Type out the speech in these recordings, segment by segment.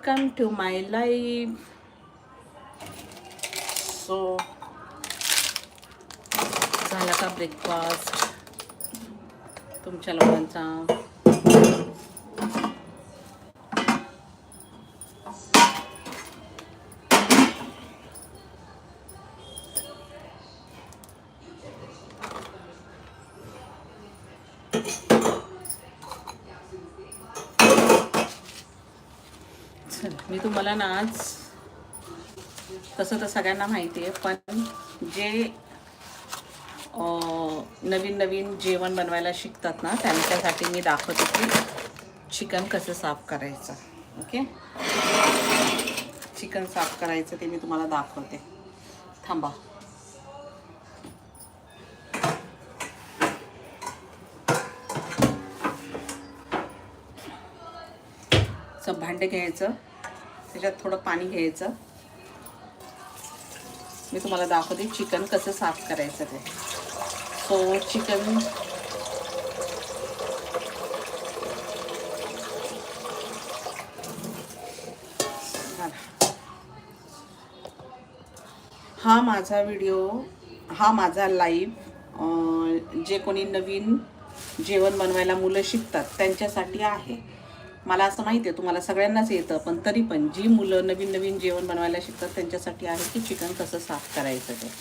welcome to my life so झाला का breakfast तुमच्या लोकांचा मला ना आज तसं तर सगळ्यांना माहिती आहे पण जे नवीन नवीन जेवण बनवायला शिकतात ना त्यांच्यासाठी मी दाखवते की चिकन कसं साफ करायचं ओके? चिकन साफ करायचं ते मी तुम्हाला दाखवते. थांबा. असं भांडे घ्यायचं. त्याच्यात थोडं पाणी घ्यायचं. मी तुम्हाला दाखवते चिकन कसं साफ करायचं ते. सो चिकन हा माझा व्हिडिओ हा माझा लाईव्ह जे कोणी नवीन जेवण बनवायला मुलं शिकतात त्यांच्यासाठी आहे. मला असं माहिती आहे तुम्हाला सगळ्यांनाच येतं पण तरी पण जी मुलं नवीन नवीन जेवण बनवायला शिकतात त्यांच्यासाठी आहे की चिकन कसं साफ करायचं ते.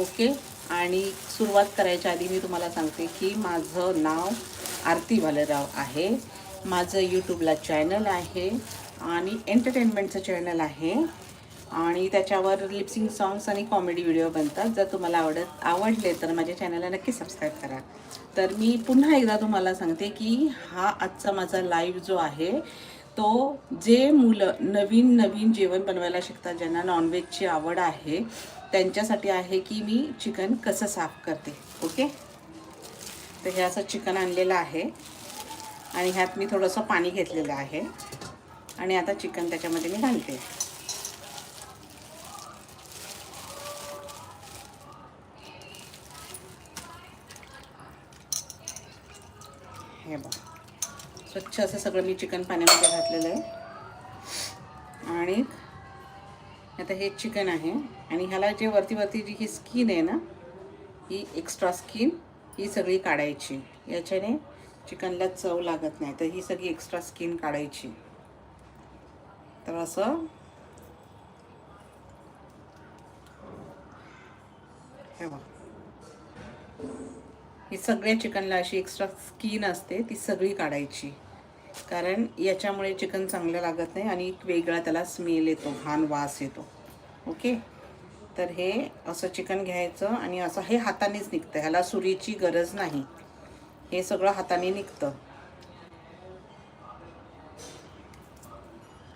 ओके आणि सुरुवात करायच्या आधी मी तुम्हाला सांगते की माझं नाव आरती भालेराव आहे. माझं यूट्यूबला चॅनल आहे आणि एंटरटेनमेंटचं चॅनल आहे. आणि त्याच्यावर लिप्सिंग सॉंग्स आणि कॉमेडी व्हिडिओ बनतात. जर तुम्हाला आवडत आवडले तर माझ्या चॅनलला नक्की सबस्क्राईब करा. तर मी पुन्हा एकदा तुम्हाला सांगते की हा आजचा माझा लाईव्ह जो आहे तो जे मुलं नवीन नवीन जेवण बनवायला शिकतात ज्यांना नॉनव्हेजची आवड आहे त्यांच्यासाठी आहे की मी चिकन कसं साफ करते ओके तर हे असं चिकन आणलेलं आहे आणि ह्यात मी थोडंसं पाणी घेतलेलं आहे आणि आता चिकन त्याच्यामध्ये मी घालते. हे बघ. स्वच्छ असं सगळं मी चिकन पाण्यामध्ये घातलेलं आहे. आणि आता हे चिकन आहे. आणि ह्याला जे वरती वरती जी ही स्किन आहे ना ही एक्स्ट्रा स्किन ही सगळी काढायची. याच्याने चिकनला चव लागत नाही. तर ही सगळी एक्स्ट्रा स्किन काढायची. तर असं सगळ्या चिकनला अशी एक्स्ट्रा स्किन असते ती सगळी काढायची. कारण याच्यामुळे चिकन चांगलं लागत नाही आणि एक वेगळा त्याला स्मेल येतो घाण वास येतो. ओके तर हे असं चिकन घ्यायचं आणि असं हे हातानेच निघतं ह्याला सुरीची गरज नाही. हे सगळं हाताने निघतं.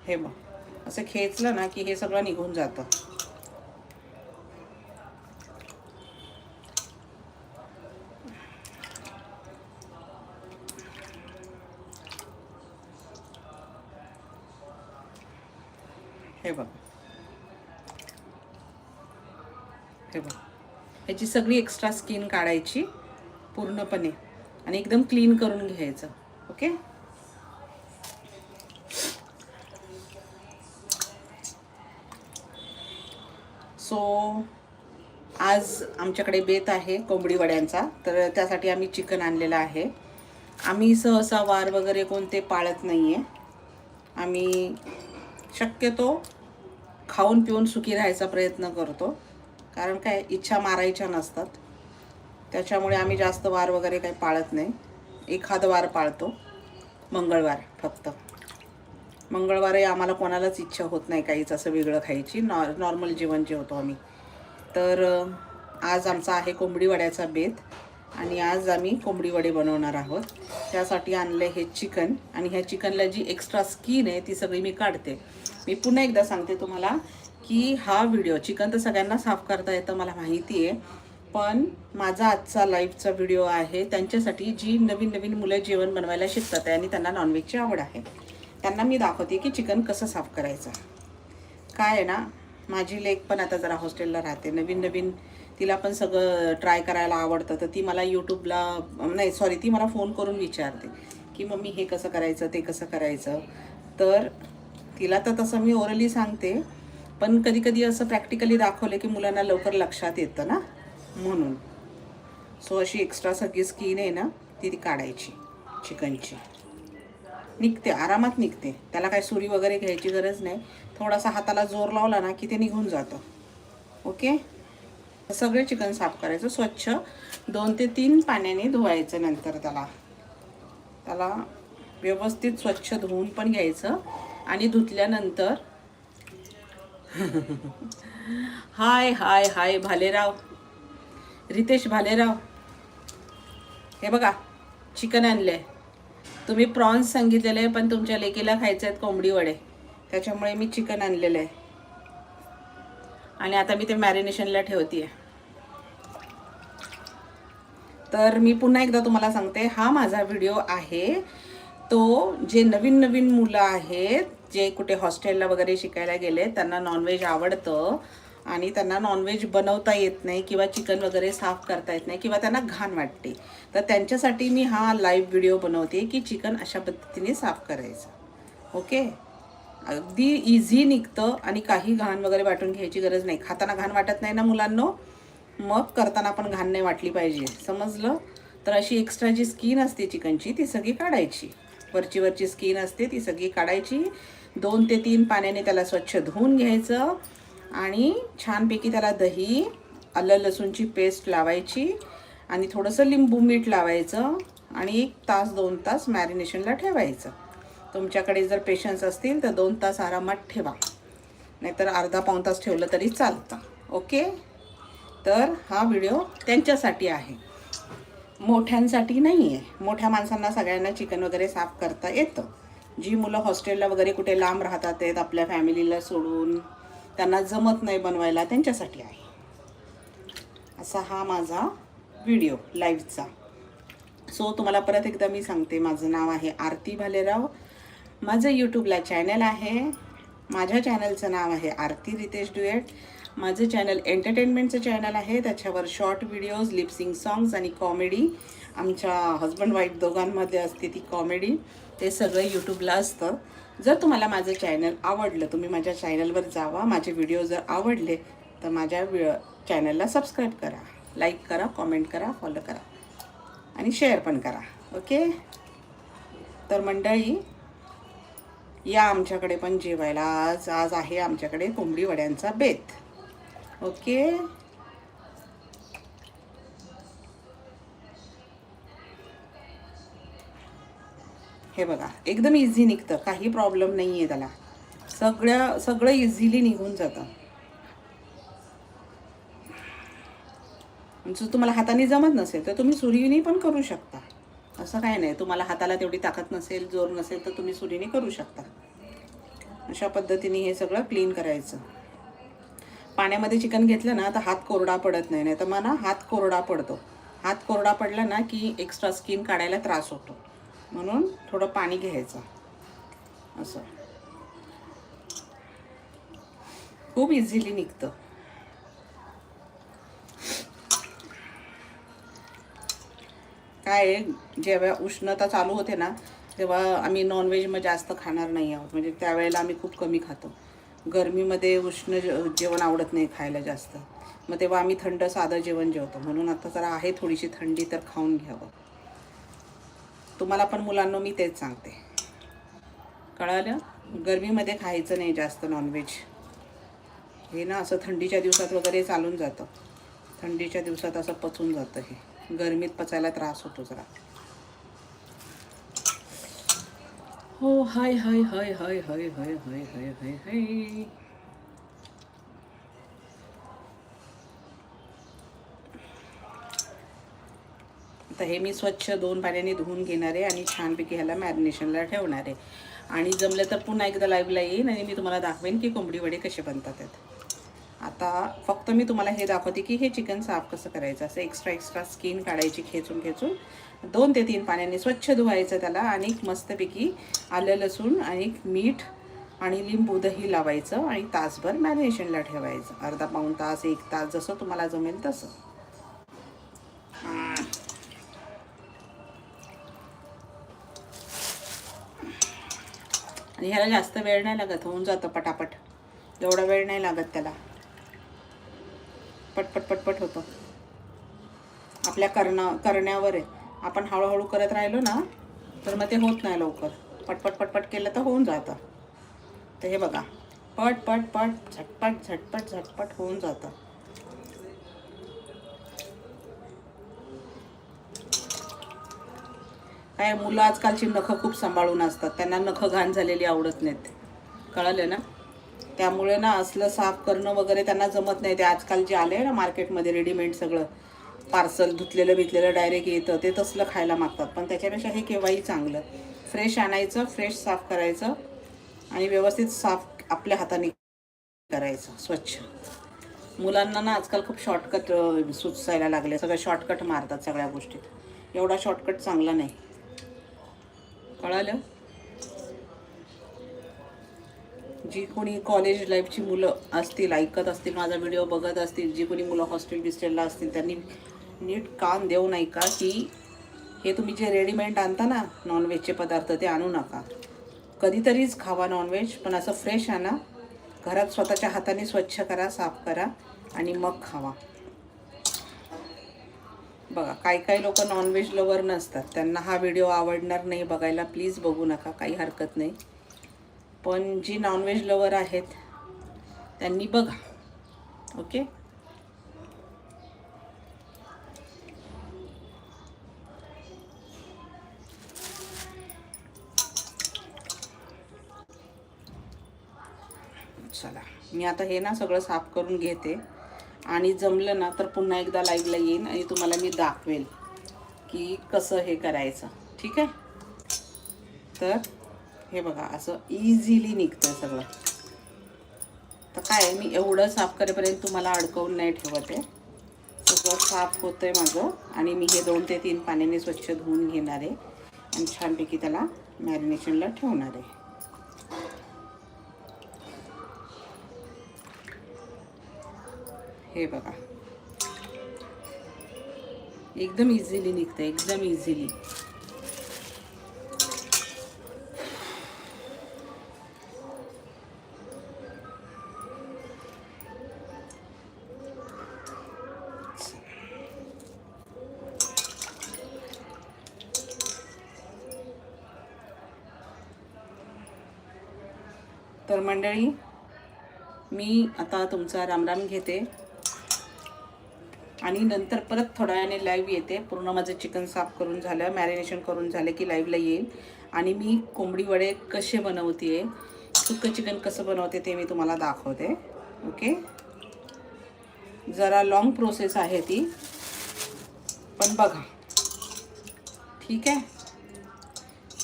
हे बघ. असं खेचलं ना की हे सगळं निघून जातं हे बघ हे बघ ह्याची सगळी एक्स्ट्रा स्किन काढायची पूर्णपणे. आणि एकदम क्लीन करून घ्यायचं. ओके सो आज आमच्याकडे बेत आहे कोंबडी वड्यांचा. तर त्यासाठी आम्ही चिकन आणलेलं आहे. आम्ही सहसा वार वगैरे कोणते पाळत नाही आहे आम्ही शक्यतो खाऊन पिऊन सुखी राहायचा प्रयत्न करतो. कारण काय इच्छा मारायच्या नसतात. त्याच्यामुळे आम्ही जास्त वार वगैरे काही पाळत नाही. एखाद वार पाळतो. मंगळवार फक्त. मंगळवारही आम्हाला कोणालाच इच्छा होत नाही काहीच असं वेगळं खायची. नॉ नॉर्मल जेवण जेवतो आम्ही. तर आज आमचा आहे कोंबडी वड्याचा बेत आणि आज आम्ही कोंबडी वडे बनवणार आहोत. त्यासाठी आणले हे चिकन आणि ह्या चिकनला जी एक्स्ट्रा स्किन आहे ती सगळी मी काढते. मी पुन्हा एकदा सांगते तुम्हाला. की हा व्हिडिओ चिकन तर सगळ्यांना साफ करता येतं मला माहिती आहे. पण माझा आजचा लाईव्हचा व्हिडिओ आहे त्यांच्यासाठी जी नवीन नवीन मुलं जेवण बनवायला शिकतात आहे आणि त्यांना नॉनव्हेजची आवड आहे त्यांना मी दाखवते की चिकन कसं साफ करायचं. काय आहे ना माझी लेक पण आता जरा हॉस्टेलला राहते नवीन नवीन तिला पण सगळं ट्राय करायला आवडतं तर ती मला यूट्यूबला नाही सॉरी ती मला फोन करून विचारते की मम्मी हे कसं करायचं ते कसं करायचं. तर तिला तर तसं मी ओरली सांगते पण कधी कधी असं प्रॅक्टिकली दाखवलं की मुलांना लवकर लक्षात येतं ना म्हणून. सो अशी एक्स्ट्रा सगळी स्किन आहे ना ती ती काढायची चिकनची. निघते आरामात निघते. त्याला काय सुरी वगैरे घ्यायची गरज नाही. थोडासा हाताला जोर लावला ना की ते निघून जातं. ओके सगळे चिकन साफ करायचं. स्वच्छ दोन ते तीन पाण्याने धुवायचं नंतर त्याला. त्याला व्यवस्थित स्वच्छ धुवून पण घ्यायचं. आणि धुतल्यानंतर हाय हाय हाय भालेराव. रितेश भालेराव. हे बघा चिकन आणले तुम्ही प्रॉन्स सांगितलेले पण तुमच्या लेकीला खायचे आहेत कोंबडी वडे. त्याच्यामुळे मी चिकन आणलेलं आहे आणि आता मी ते मॅरिनेशनला ठेवते तर मी पुन्हा एकदा तुम्हाला सांगते हा माझा व्हिडिओ आहे. तो जे नवीन नवीन मुलं आहेत जे कुठे हॉस्टेलला वगैरे शिकायला गेले त्यांना नॉनव्हेज आवडतं. आणि त्यांना नॉनव्हेज बनवता येत नाही किंवा चिकन वगैरे साफ करता येत नाही किंवा त्यांना घाण वाटते. तर त्यांच्यासाठी मी हा लाईव्ह व्हिडिओ बनवते की चिकन अशा पद्धतीने साफ करायचं. ओके? अगदी इझी निघतं आणि काही घाण वगैरे वाटून घ्यायची गरज नाही. खाताना घाण वाटत नाही ना मुलांनो? मग करताना पण घाण नाही वाटली पाहिजे. समजलं? तर अशी एक्स्ट्रा जी स्किन असते चिकनची ती सगळी काढायची. वरची वरची स्किन असते ती सगळी काढायची. दोन ते तीन पाण्याने त्याला स्वच्छ धुवून घ्यायचं आणि छानपैकी त्याला दही आलं लसूणची पेस्ट लावायची आणि थोडंसं लिंबू मीठ लावायचं आणि एक तास दोन तास मॅरिनेशनला ठेवायचं. तुमच्याकडे जर पेशन्स असतील तर दोन तास आरामात ठेवा. नाहीतर अर्धा पाऊण तास ठेवलं तरी चालतं. ओके? तर हा व्हिडिओ त्यांच्यासाठी आहे. मोठ्यांसाठी नाही आहे मोठ्या माणसांना सगळ्यांना चिकन वगैरे साफ करता येतं. जी मुलं हॉस्टेलला वगैरे कुठे लांब राहतात आहेत आपल्या फॅमिलीला सोडून त्यांना जमत नाही बनवायला त्यांच्यासाठी आहे. असा हा माझा व्हिडिओ लाईव्हचा. सो तुम्हाला परत एकदा मी सांगते माझं नाव आहे आरती भालेराव. माझं यूट्यूबला चॅनल आहे. माझ्या चॅनलचं नाव आहे आरती रितेश डुएट. माझं चॅनल एंटरटेनमेंटचं चॅनल आहे. त्याच्यावर शॉर्ट व्हिडिओज लिपसिंग सॉंग्स आणि कॉमेडी आमच्या हजबंड वाईफ दोघांमध्ये असते ती कॉमेडी ते सगळं यूट्यूबला असतं. जर तुम्हाला माझं चॅनल आवडलं तुम्ही माझ्या चॅनलवर जावा माझे व्हिडिओ जर आवडले तर माझ्या चॅनलला सबस्क्राईब करा. लाईक करा कॉमेंट करा फॉलो करा. आणि शेअर पण करा. ओके तर मंडळी या आमच्याकडे पण जेवायला आज आज आहे आमच्याकडे कोंबडी वड्यांचा बेत. ओके हे बघा एकदम इझी निघतं. काही प्रॉब्लेम नाही आहे त्याला. सगळ्या सगळं इझिली निघून जातं. जर तुम्हाला हाताने जमत नसेल तर तुम्ही सुरीने पण करू शकता. असं काय नाही. तुम्हाला हाताला तेवढी ताकद नसेल जोर नसेल तर तुम्ही सुरीने करू शकता. अशा पद्धतीने हे सगळं क्लीन करायचं. पाण्यामध्ये चिकन घेतलं ना तर हात कोरडा पडत नाही. नाही तर मला हात कोरडा पडतो. हात कोरडा पडला ना की एक्स्ट्रा स्किन काढायला त्रास होतो. म्हणून थोडं पाणी घ्यायचं. असं. खूप इझिली निघतं. काय आहे, जेव्हा उष्णता चालू होते ना तेव्हा आम्ही नॉनव्हेज मग जास्त खाणार नाही आहोत. म्हणजे त्यावेळेला आम्ही खूप कमी खातो. गरमीमध्ये उष्ण जेवण आवडत नाही खायला जास्त. मग तेव्हा आम्ही थंड साधं जेवण जेवतो. म्हणून आता जरा आहे थोडीशी थंडी तर खाऊन घ्यावं. तुम्हाला पण मुलांना मी तेच सांगते. कळालं? गरमीमध्ये खायचं नाही जास्त नॉनव्हेज हे ना असं थंडीच्या दिवसात वगैरे चालून जातं. थंडीच्या दिवसात असं पचून जातं हे. गरमीत पचायला त्रास होतो जरा. हो हाय हाय हाय हाय हाय हाय हाय हाय हाय हाय. तर हे मी स्वच्छ दोन पाण्याने धुवून घेणार आहे आणि छानपैकी ह्याला मॅरिनेशनला ठेवणार आहे. आणि जमलं तर पुन्हा एकदा लाईव्हला येईन आणि मी तुम्हाला दाखवेन की कोंबडी वडे कसे बनतात आहेत. आता फक्त मी तुम्हाला हे दाखवते की हे चिकन साफ कसं करायचं असं एक्स्ट्रा एक्स्ट्रा स्किन काढायची खेचून खेचून. दोन ते तीन पाण्याने स्वच्छ धुवायचं त्याला आणि मस्तपैकी आलं लसूण आणि मीठ आणि लिंबू दही लावायचं आणि तासभर मॅरिनेशनला ठेवायचं. अर्धा पाऊण तास एक तास जसं तुम्हाला जमेल तसं. आणि ह्याला जास्त वेळ नाही लागत होऊन जातं पटापट. एवढा वेळ नाही लागत त्याला. पटपट पटपट होतं. आपल्या करणं करण्यावर आहे. आपण हळूहळू करत राहिलो ना तर मग ते होत नाही लवकर. पटपट पटपट केलं तर होऊन जातं. तर हे बघा. पट पट पट झटपट झटपट झटपट होऊन जातं. काय मुलं आजकालची नखं खूप सांभाळून असतात. त्यांना नखं घाण झालेली आवडत नाहीत. कळलं ना? त्यामुळे ना असलं साफ करणं वगैरे त्यांना जमत नाही. ते आजकाल जे आले ना मार्केटमध्ये रेडीमेड सगळं पार्सल धुतलेलं बितलेलं डायरेक्ट येतं. ते तसलं खायला मागतात. पण त्याच्यापेक्षा हे केव्हाही चांगलं. फ्रेश आणायचं फ्रेश साफ करायचं आणि व्यवस्थित साफ आपल्या हाताने करायचं. स्वच्छ. मुलांना ना आजकाल खूप शॉर्टकट सुचायला लागले. सगळं शॉर्टकट मारतात सगळ्या गोष्टीत. एवढा शॉर्टकट चांगला नाही. कळालं? जी कोणी कॉलेज लाईफची मुलं असतील ऐकत असतील माझा व्हिडिओ बघत असतील जी कोणी मुलं हॉस्टेल बिस्टेलला असतील त्यांनी नीट कान नाही का की हे तुम्ही जे रेडीमेड आणता ना नॉनव्हेजचे पदार्थ ते आणू नका. कधीतरीच खावा नॉनव्हेज पण असं फ्रेश आणा. घरात स्वतःच्या हाताने स्वच्छ करा साफ करा आणि मग खावा. बघा काही काही लोक नॉनव्हेज लवर नसतात. त्यांना हा व्हिडिओ आवडणार नाही बघायला प्लीज बघू नका काही हरकत नाही. पण जी नॉनव्हेज लवर आहेत त्यांनी बघा. ओके चला. मी आता हे ना सगळं साफ करून घेते. आणि जमलं ना तर पुन्हा एकदा लाईव्हला येईन आणि तुम्हाला मी दाखवेल की कसं हे करायचं. ठीक आहे? तर हे बघा असं इझिली निघतं सगळं. तर काय मी एवढं साफ करेपर्यंत तुम्हाला अडकवून नाही ठेवत. आहे सगळं साफ होतं आहे माझं आणि मी हे दोन ते तीन पाण्याने स्वच्छ धुवून घेणार आहे आणि छानपैकी त्याला मॅरिनेशनला ठेवणार आहे. हे बघा. एकदम इझिली निघतं एकदम इझिली तर मंडळी मी आता तुमचा रामराम घेते. आणि नंतर परत थोड्या वेळाने लाईव्ह येते. पूर्ण माझं चिकन साफ करून झालं मॅरिनेशन करून झालं की लाईव्हला येईल. आणि मी कोंबडी वडे कसे बनवते सुक्कं चिकन कसं बनवते ते मी तुम्हाला दाखवते. ओके जरा लॉंग प्रोसेस आहे ती. पण बघा. ठीक आहे?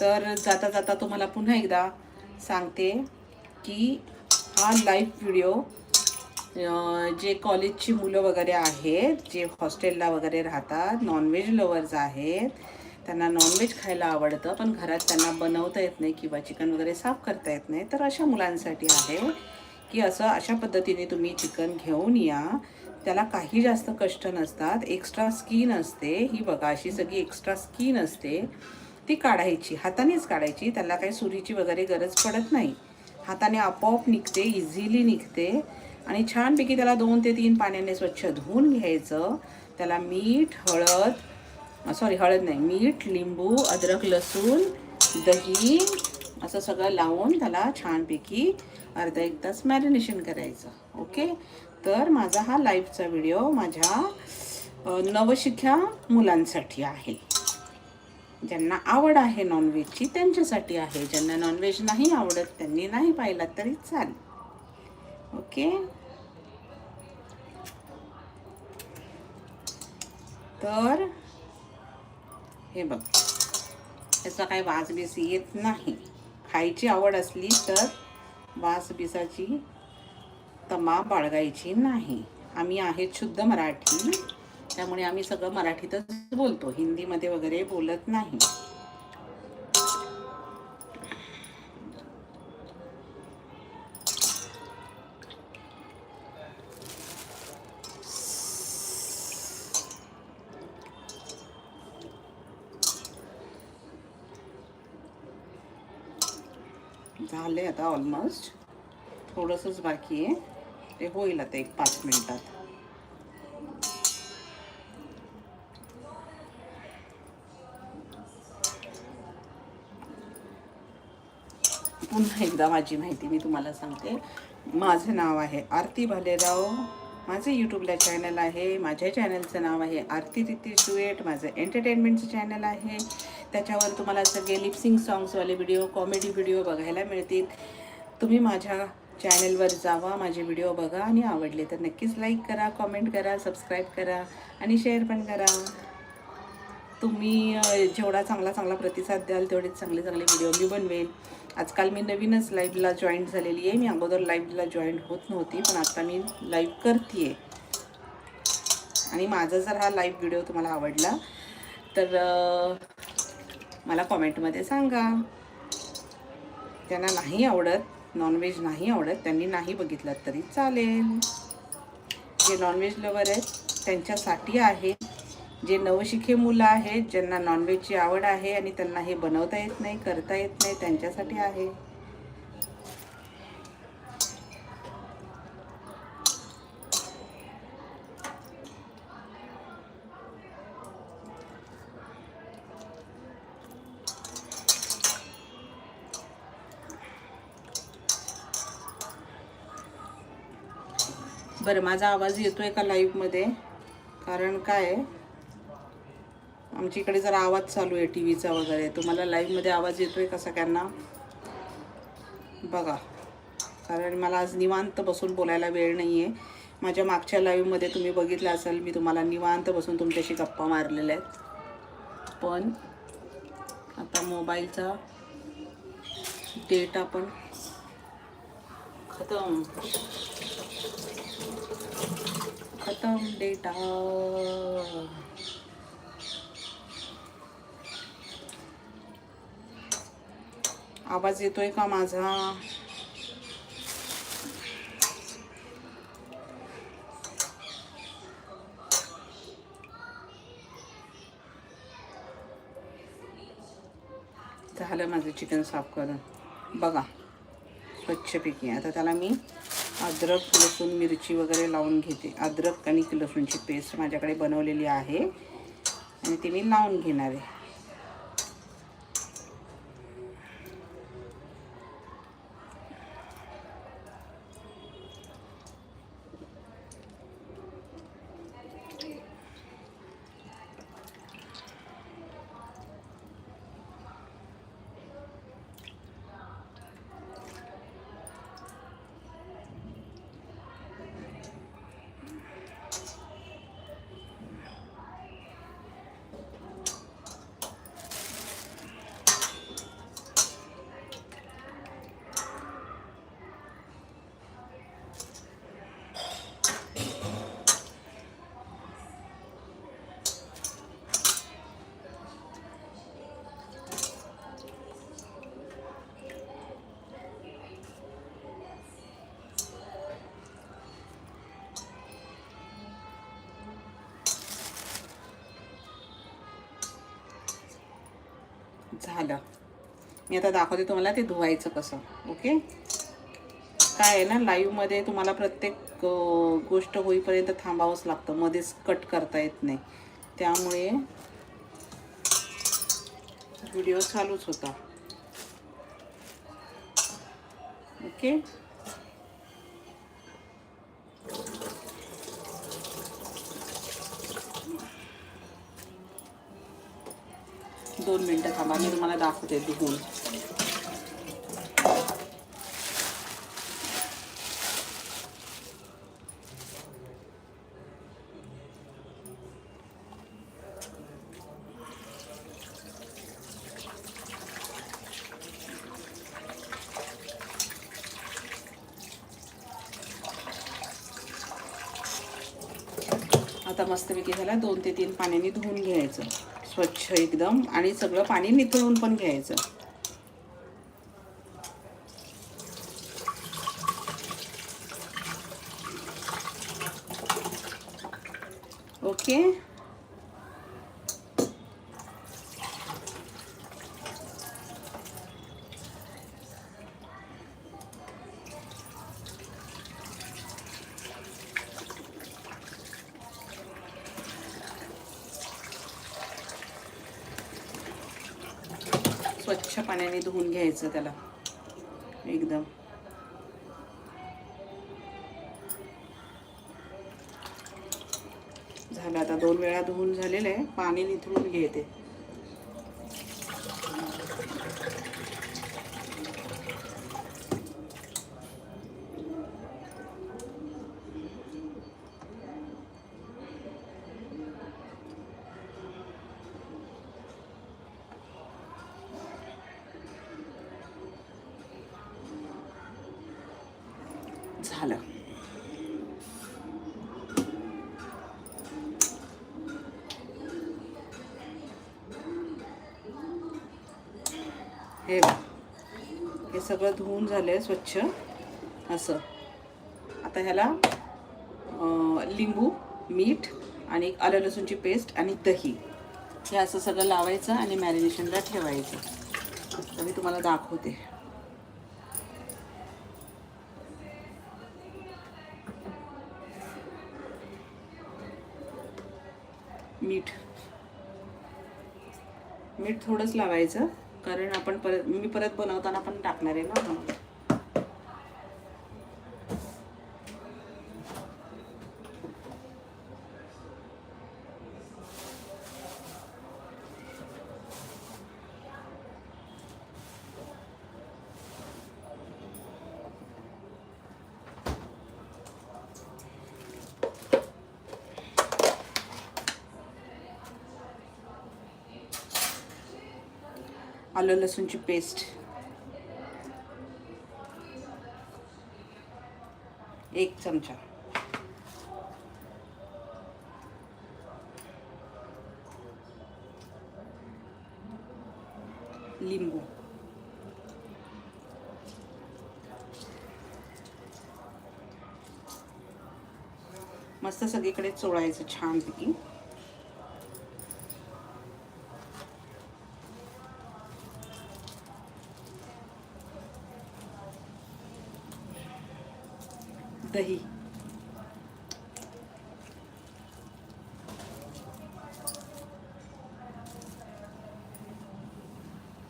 तर जाता जाता तुम्हाला पुन्हा एकदा सांगते की हा लाईव्ह व्हिडिओ जे कॉलेजची मुलं वगैरे आहेत जे हॉस्टेलला वगैरे राहतात नॉनव्हेज लवर्स आहेत त्यांना नॉनव्हेज खायला आवडतं पण घरात त्यांना बनवता येत नाही किंवा चिकन वगैरे साफ करता येत नाही तर अशा मुलांसाठी आहे की असं अशा पद्धतीने तुम्ही चिकन घेऊन या. त्याला काही जास्त कष्ट नसतात. एक्स्ट्रा स्किन असते. ही बघा अशी सगळी एक्स्ट्रा स्किन असते. ती काढायची. हातानेच काढायची. त्याला काही सुरीची वगैरे गरज पडत नाही. हाताने आपोआप निघते इझिली निघते. आणि छानपैकी त्याला दोन ते तीन पाण्याने स्वच्छ धुवून घ्यायचं. त्याला मीठ हळद सॉरी हळद नाही मीठ लिंबू अद्रक लसूण दही असं सगळं लावून त्याला छानपैकी अर्धा एक तास मॅरिनेशन करायचं. ओके? तर माझा हा लाईव्हचा व्हिडिओ माझ्या नवशिक्या मुलांसाठी आहे. ज्यांना आवड आहे नॉनव्हेजची त्यांच्यासाठी आहे. ज्यांना नॉनव्हेज नाही आवडत त्यांनी नाही पाहिला तरी चालेल. ओके. तर हे बघ. याचा काही वासबीस येत नाही. खायची आवड असली तर वासबिसाची तमा बाळगायची नाही. आम्ही आहेत शुद्ध मराठी. त्यामुळे आम्ही सगळं मराठीतच बोलतो. हिंदीमध्ये वगैरे बोलत नाही. झाले आता ऑलमोस्ट थोडंसंच बाकी आहे. ते होईल आता एक पाच मिनटात. पुन्हा एकदा माझी माहिती मी तुम्हाला सांगते. माझं नाव आहे आरती भालेराव. माझं यूट्यूबला चॅनल आहे. माझ्या चॅनलचं नाव आहे आरती रितीश डुएट. माझं एंटरटेनमेंटचं चॅनल आहे. त्याच्यावर तुम्हाला सगळे लिपसिंग सॉंग्सवाले व्हिडिओ कॉमेडी व्हिडिओ बघायला मिळतील. तुम्ही माझ्या चॅनलवर जावा माझे व्हिडिओ बघा आणि आवडले तर नक्कीच लाईक करा कॉमेंट करा सबस्क्राईब करा आणि शेअर पण करा. तुम्ही जेवढा चांगला चांगला प्रतिसाद द्याल तेवढेच चांगले चांगले व्हिडिओ मी बनवेल. आजकाल मी नवीनच लाईव्हला जॉईन झालेली आहे. मी अगोदर लाईव्हला जॉईन होत नव्हती पण आता मी लाईव्ह करते आणि माझा जर हा लाईव्ह व्हिडिओ तुम्हाला आवडला तर मला कॉमेंटमध्ये सांगा. त्यांना नाही आवडत नॉनव्हेज नाही आवडत त्यांनी नाही बघितलं तरी चालेल. जे नॉनव्हेज लवर आहेत त्यांच्यासाठी आहे. जे नवशिखे मुलं आहेत ज्यांना नॉनव्हेजची आवड आहे आणि त्यांना हे बनवता येत नाही करता येत नाही त्यांच्यासाठी आहे. बरं माझा आवाज येतो आहे का लाईव्हमध्ये कारण काय? आहे आमच्या इकडे जरा आवाज चालू आहे टी व्हीचा वगैरे. तुम्हाला लाईव्हमध्ये आवाज येतो आहे का सगळ्यांना? बघा. कारण मला आज निवांत बसून बोलायला वेळ नाही आहे माझ्या मागच्या लाईव्हमध्ये तुम्ही बघितलं असाल मी तुम्हाला निवांत बसून तुमच्याशी गप्पा मारलेल्या आहेत. पण आता मोबाईलचा डेटा पण खतम. खतम डेटा. आवाज येतोय का माझा? झालं माझं चिकन साफ करून. बघा स्वच्छपैकी आता त्याला मी अद्रक लसूण मिरची वगैरे लावून घेते. अद्रक आणि लसूणची पेस्ट माझ्याकडे बनवलेली आहे. आणि ती मी लावून घेणार आहे. झालं. मी आता दाखवते तुम्हाला ते धुवायचं कसं. ओके? काय आहे ना लाईव्हमध्ये तुम्हाला प्रत्येक गोष्ट होईपर्यंत थांबावंच लागतं. मध्येच कट करता येत नाही. त्यामुळे व्हिडिओ चालूच होता. ओके? मिनटं थांबा मी तुम्हाला दाखवते धुवून. आता मस्तपैकी झाला दोन ते तीन पाण्याने धुवून घ्यायचं. स्वच्छ एकदम आणि सगळं पाणी निथळून पण घ्यायचं. ओके स्वच्छ पाण्याने घ्यायचं त्याला. एकदम. झालं आता दोन वेळा धुवून झालेलं आहे. पाणी निथळून घेते. हे हे सगळं धुवून आहे स्वच्छ. असं. आता ह्याला लिंबू मीठ आणि आलं लसूणची पेस्ट आणि दही. हे असं सगळं लावायचं आणि मॅरिनेशनला ठेवायचं. तर मी तुम्हाला दाखवते. मीठ. मीठ थोडंच लावायचं. कारण आपण परत मी परत बनवताना पण टाकणार आहे ना. आलं लसूणची पेस्ट। एक चमचा। लिंबू। मस्त सगळीकडे चोळायचं छानपैकी दही.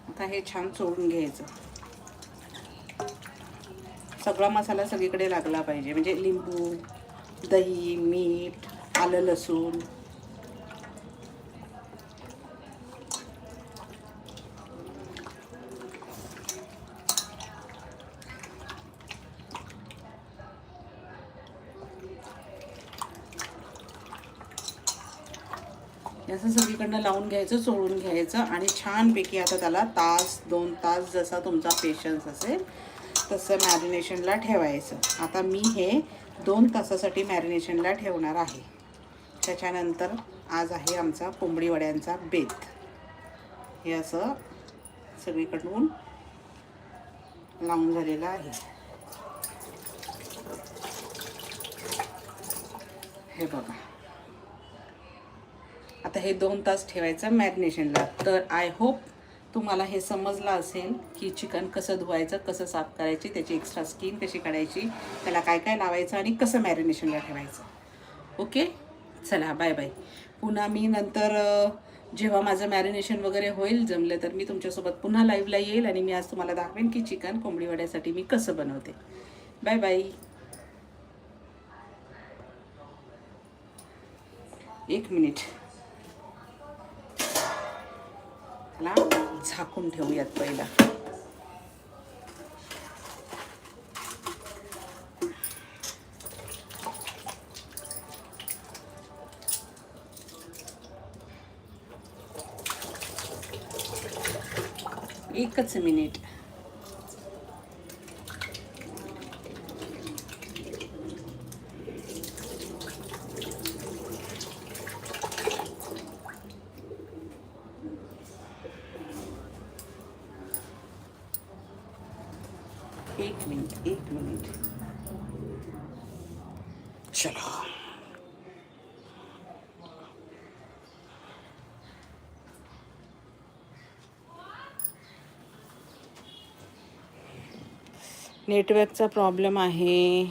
आता हे छान चोळून घ्यायचं. सगळा मसाला सगळीकडे लागला पाहिजे. म्हणजे लिंबू दही मीठ आलं लसूण. असं सगळीकडनं लावून घ्यायचं चोळून घ्यायचं आणि छानपैकी आता त्याला तास दोन तास जसा तुमचा पेशन्स असेल तसं मॅरिनेशनला ठेवायचं. आता मी हे दोन तासासाठी मॅरिनेशनला ठेवणार आहे. त्याच्यानंतर आज आहे आमचा कोंबडी वड्यांचा बेत. हे असं सगळीकडून लावून झालेलं आहे. हे बघा. आता हे दोन तास ठेवायचं मॅरिनेशनला. तर आय होप तुम्हाला हे समजलं असेल की चिकन कसं धुवायचं कसं साफ करायची त्याची एक्स्ट्रा स्किन कशी काढायची त्याला काय काय लावायचं आणि कसं मॅरिनेशनला ठेवायचं. ओके चला बाय बाय पुन्हा मी नंतर जेव्हा माझं मॅरिनेशन वगैरे होईल जमलं तर मी तुमच्यासोबत पुन्हा लाईव्हला येईल आणि मी आज तुम्हाला दाखवेन की चिकन कोंबडी वड्यासाठी मी कसं बनवते. बाय बाय एक मिनिट ला झाकून ठेवूयात पहिला. एकच मिनिट एक मिनिट एक मिनिट चलो. नेटवर्कचा प्रॉब्लेम आहे.